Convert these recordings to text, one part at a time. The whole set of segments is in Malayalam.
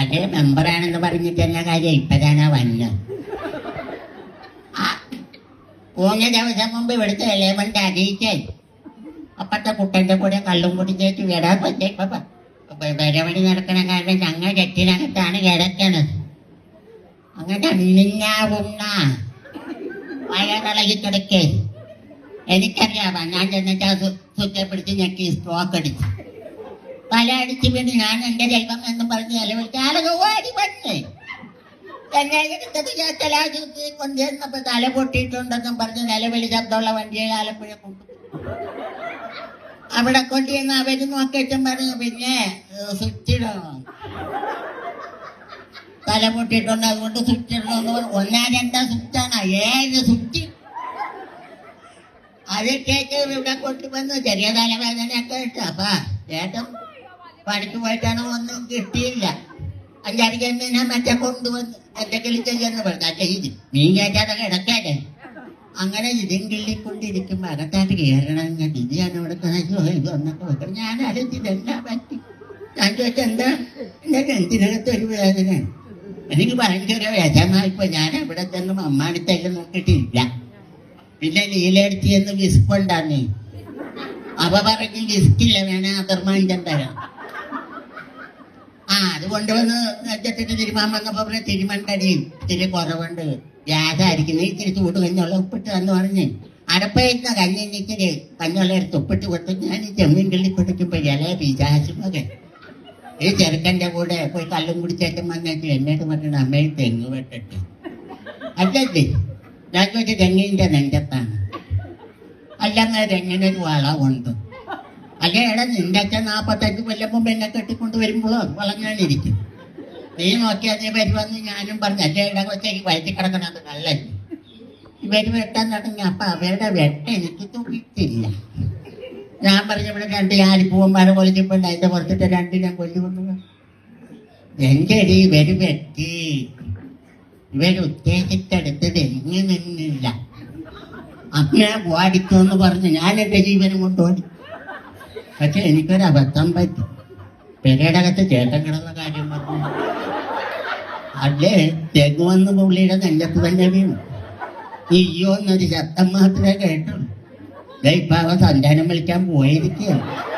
അതേ മെമ്പറാണെന്ന് പറഞ്ഞിട്ട് എന്നാ കാര്യം? ഇപ്പഴാനാ വന്നത് മൂന്ന് ദിവസം മുമ്പ് ഇവിടുത്തെ ഇളയമണ്ട് അറിയിച്ചേ അപ്പത്തെ കുട്ടന്റെ കൂടെ കള്ളും കുടിച്ചേച്ച് വിടാൻ പറ്റേപ്പ പരിപാടി നടക്കണ കാരണം ഞങ്ങൾ കെട്ടിനകത്താണ് കിടക്കണത്. അങ്ങനെ അണ്ണിങ്ങാവുന്ന വയറിളകി കിടക്കേ. എനിക്കറിയാവാ ഞാൻ ചെന്നിട്ട് ആ സു- പിടിച്ച് ഞെക്കി സ്ട്രോക്ക് അടിച്ചു. തല അടിച്ച് വീണ് ഞാൻ എന്റെ ദൈവം എന്ന് പറഞ്ഞ് നിലവിളിച്ച് ആളുകൾ ഓടി വന്നേ. കലാശുദ്ധി കൊണ്ടുവന്നപ്പോ തല പൊട്ടിയിട്ടുണ്ടെന്നും പറഞ്ഞ് നിലവിളി ശബ്ദമുള്ള വണ്ടിയെ ആലപ്പുഴ കൊണ്ടു. അവിടെ കൊണ്ടുവന്ന് അവർ നോക്കിയിട്ടും പറഞ്ഞു പിന്നെ സ്വിച്ചിടണം. തല പൊട്ടിയിട്ടുണ്ട് അതുകൊണ്ട് സ്വിച്ച് ഇടണമെന്ന് പറഞ്ഞു. ഒന്നാ രണ്ടാ സ്വിച്ചാണ് ഏഴ് സ്വിച്ച്? അത് കേട്ട് ഇവിടെ കൊണ്ടുവന്നു ചെറിയ തലവേദനയൊക്കെ ഇട്ട്. അപ്പൊ ചേട്ടൻ പണിക്ക് പോയിട്ടാണ് ഒന്നും കിട്ടിയില്ല. അഞ്ചാറ് ജന്മിനെ മറ്റേ കൊണ്ടുവന്ന് എന്തെങ്കിലും ചെയ്യാന്ന് പറഞ്ഞു അച്ഛ ഇത് മീൻ കയറ്റാതെ കിടക്കാതെ അങ്ങനെ ഇതും കിള്ളിക്കൊണ്ടിരിക്കുമ്പോ അകത്തായിട്ട് കയറണം ഞാൻ ഇത് ഞാൻ ഇവിടെ വെക്കണം ഞാൻ അറിയിച്ച് ഇതെല്ലാം പറ്റി? ഞാൻ ചോദിച്ചാൽ എന്താ? എന്റെ എന്തിനകത്ത് ഒരു വേദന. എനിക്ക് ഭയങ്കര വിഷമായിപ്പോ ഞാൻ ഇവിടെ തന്നെ അമ്മാടിത്തേക്ക് നോക്കിയിട്ടില്ല. പിന്നെ നീലെടുത്തി എന്ന് വിസ്പുണ്ടാന്നേ അവ പറഞ്ഞ് വിസ്കില്ല വേണേ അതർമാൻ തരാം അത് കൊണ്ടുവന്ന് വെച്ചിട്ട് തിരുമാൻ വന്നപ്പോ പറഞ്ഞ തിരുമണ്ടടി ഇത്തിരി കുറവുണ്ട്. ഗ്യാസായിരിക്കും നീ ഇത്തിരി ചൂട് കഞ്ഞുള്ള ഉപ്പിട്ട് എന്ന് പറഞ്ഞ്. അടപ്പയിരുന്ന കഞ്ഞി ഇത്തിരി കഞ്ഞുള്ള എടുത്ത് ഉപ്പിട്ട് കൊടുത്തു ഞാൻ ഈ ചെമ്മീൻ കിള്ളി കൊടുക്കുമ്പോ ഇല പിശാശു മകൻ ഈ ചെറുക്കന്റെ കൂടെ പോയി കല്ലും കുടിച്ചേറ്റം വന്നിട്ട് എന്നോട് പറഞ്ഞിട്ട് അമ്മയെ തെങ്ങ് വെട്ടിട്ട്. അല്ലേ ഞാൻ ചോദിച്ചു തെങ്ങിന്റെ നെഞ്ചത്താണ്. അല്ലങ്ങ തെങ്ങിനൊരു വളമുണ്ട് എടാ നിന്റെ അച്ഛൻ നാപ്പത്തഞ്ച് കൊല്ലം മുമ്പ് എന്നെ കെട്ടിക്കൊണ്ട് വരുമ്പോൾ വളഞ്ഞാണിരിക്കും നീ നോക്കിയാൽ നീ വരുമെന്ന് ഞാനും പറഞ്ഞു അല്ലേ ഇട കൊച്ചേക്ക് വയറ്റി കിടക്കണത് നല്ല ഇവർ വെട്ടാൻ തുടങ്ങി അപ്പൊ അവരുടെ വെട്ട എനിക്ക് തുണിച്ചില്ല ഞാൻ പറഞ്ഞ ഇവിടെ രണ്ട് ആലിപ്പൂവന്മാരെ കൊല്ലിപ്പുണ്ട് അതിന്റെ പുറത്തിട്ട് രണ്ട് ഞാൻ കൊല്ലുകൊണ്ടു എന്റെ അടി ഇവർ വെട്ടി. ഇവർ ഉത്തേജിച്ചെടുത്തത് എങ്ങി നിന്നില്ല. അമ്മയെ ഓടിക്കുമെന്ന് പറഞ്ഞു ഞാൻ എന്റെ ജീവനും കൊണ്ട് പക്ഷെ എനിക്കൊരു അബദ്ധം പറ്റി. പെരേടകത്ത് ചേട്ടൻ കിടന്ന കാര്യം പറഞ്ഞു. അല്ലേ? തെങ്ങ് വന്ന് പുള്ളിയുടെ നെഞ്ചത്ത് തന്നെ വീണു. ഇയ്യോ എന്നൊരു ശബ്ദം മാത്രമേ കേട്ടുള്ളൂ. ഇപ്പൊ അവ സന്താനം വിളിക്കാൻ പോയിരിക്കുകയാണ്.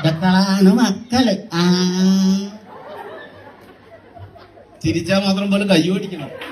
ഇതൊക്കെയാണ് മക്കൾ. ആ. തിരിച്ചാൽ മാത്രം പോലെ കൈ ഓടിക്കണം